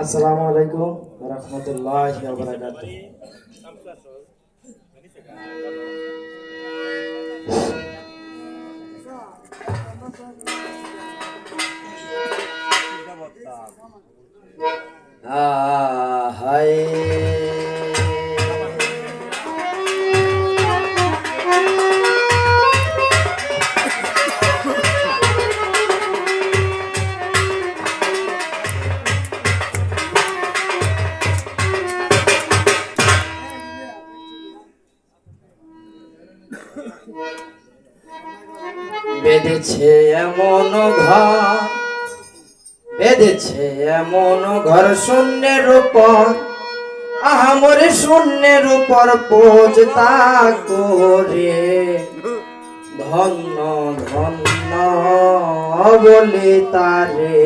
আসসালামু আলাইকুম রহমতুল্লাহ বারাকাতুহ। আহাই বেঁধেছে এমন ঘর, বেঁধেছে এমন ঘর শূন্যের উপর আহামরে শূন্যের উপর পোজ তা করে। ধন্য ধন্য বলে তারে।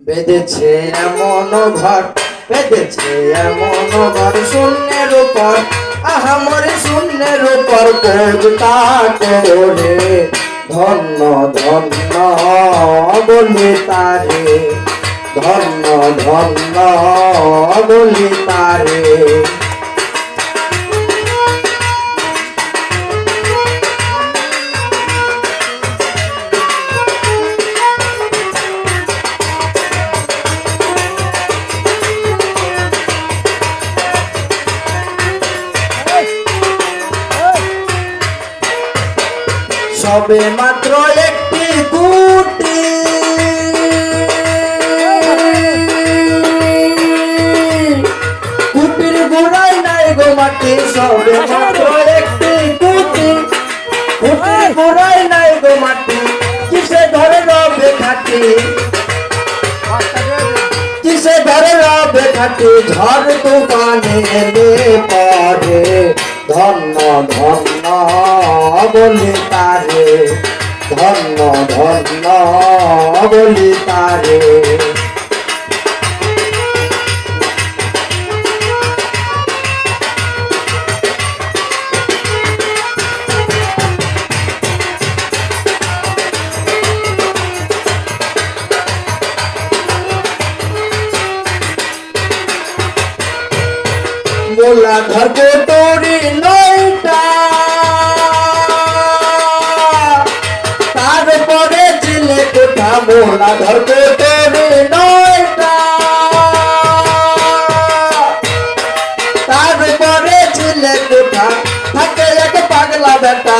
বেঁধেছে এমন ঘর, বেঁধেছে এমন ঘর শূন্যের উপর আহামর শূন্যের উপর পোজতা করে? ধন্য ধন্য বলি তারে ধন্য ধন্য বলি তারে। সবে মাত্র একটি গুটি। কুটির গোড়াই নাই গো মাটি সবে মাত্র একটি গুটি। কুটির গোড়াই নাই গো মাটি কিসে ধরে রবে খাটি? কিসে ধরে রবে খাটি? ঝড় তুফানে এলে পরে ধন্য ধন্য বলি তারে ধন্য ধন্য বলি তারে। ধরবে তোরি নয়টা। কোঠা মোলা ধরবে তোরি নয়টা তারপরে চিলে কোঠা থাকে এক পাগলা বেটা